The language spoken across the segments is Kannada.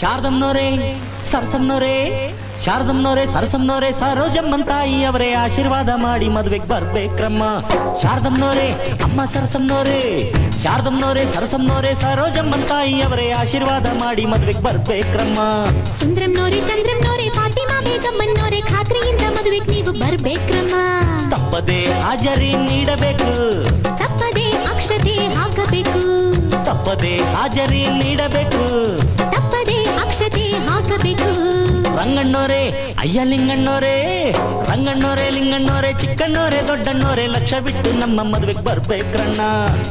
ಶಾರದಮ್ನೋರೇ ಸರಸಮ್ನೋರೇ ಶಾರದಮ್ಮನವರೇ ಸರಸಮ್ನೋರೇ ಸರೋಜಮ್ಮನ್ ತಾಯಿ ಅವರೇ ಆಶೀರ್ವಾದ ಮಾಡಿ ಮದ್ವೆಗ್ ಬರ್ಬೇಕ್ರಮ್ಮ. ಶಾರದಮ್ಮನವರೇ ಅಮ್ಮ ಸರಸಮ್ಮನವರೇ ಶಾರದಮ್ಮನವರೇ ಸರಸಮ್ನೋರೇ ಸರೋಜಮ್ಮನ್ ತಾಯಿ ಅವರೇ ಆಶೀರ್ವಾದ ಮಾಡಿ ಮದ್ವೆಗ್ ಬರ್ಬೇಕ್ರಮ್ಮ. ಸುಂದ್ರಂನೋರೆ ಚಂದ್ರಂನೋರೆ ಫಾತಿಮಾ ಬೇಗಮ್ಮನವರೇ ಖಾತ್ರಿಯಿಂದ ಮದುವೆಗೆ ನೀವು ಬರ್ಬೇಕ್ರಮ್ಮ. ತಪ್ಪದೆ ಹಾಜರಿ ನೀಡಬೇಕು. ತಪ್ಪದೆ ಅಕ್ಷತೆ ಹಾಕಬೇಕು. ತಪ್ಪದೆ ಹಾಜರಿ ನೀಡಬೇಕು. ರಂಗಣ್ಣೋರೇ ಅಯ್ಯ ಲಿಂಗಣ್ಣೋರೇ ರಂಗಣ್ಣೋರೇ ಲಿಂಗಣ್ಣೋರೆ ಚಿಕ್ಕಣ್ಣೋರೆ ದೊಡ್ಡಣ್ಣೋರೆ ಲಕ್ಷ ಬಿಟ್ಟು ನಮ್ಮ ಮದುವೆಗೆ ಬರ್ಬೇಕ್ರಣ್ಣ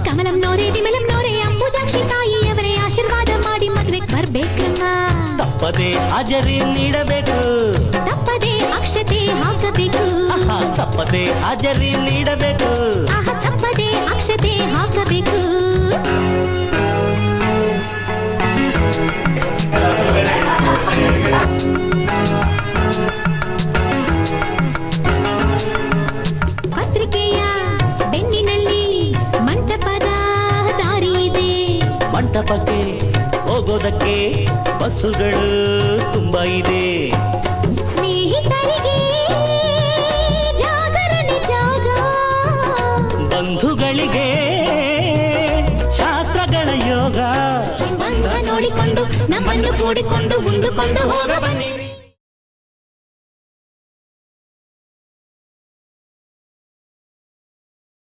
ಕಮಲಂನೋರೆ ವಿಮಲಂನೋರೆ ಅಂಬುಜಾಕ್ಷಿ ತಾಯಿಯವರೇ ಆಶೀರ್ವಾದ ಮಾಡಿ ಮದುವೆಗೆ ಬರ್ಬೇಕ್ರಮ್ಮ ತಪ್ಪದೆ ಹಾಜರಿ ನೀಡಬೇಕು. ತಪ್ಪದೆ ಅಕ್ಷತೆ ಹಾಕಬೇಕು. ತಪ್ಪದೆ ಹಾಜರಿ ನೀಡಬೇಕು. ತಪ್ಪದೆ ಅಕ್ಷತೆ ಹಾಕಬೇಕು. ಮಂಟಪಕ್ಕೆ ಹೋಗೋದಕ್ಕೆ ಬಸ್ಸುಗಳು ತುಂಬ ಇದೆ. ಸ್ನೇಹಿತರಿಗೆ ಬಂಧುಗಳಿಗೆ ಶಾಸ್ತ್ರಗಳ ಯೋಗ. ನೋಡಿಕೊಂಡು ನಮ್ಮನ್ನು ಕೂಡಿಕೊಂಡು ಮುಂದುಕೊಂಡು ಹೋಗ ಬನ್ನಿರಿ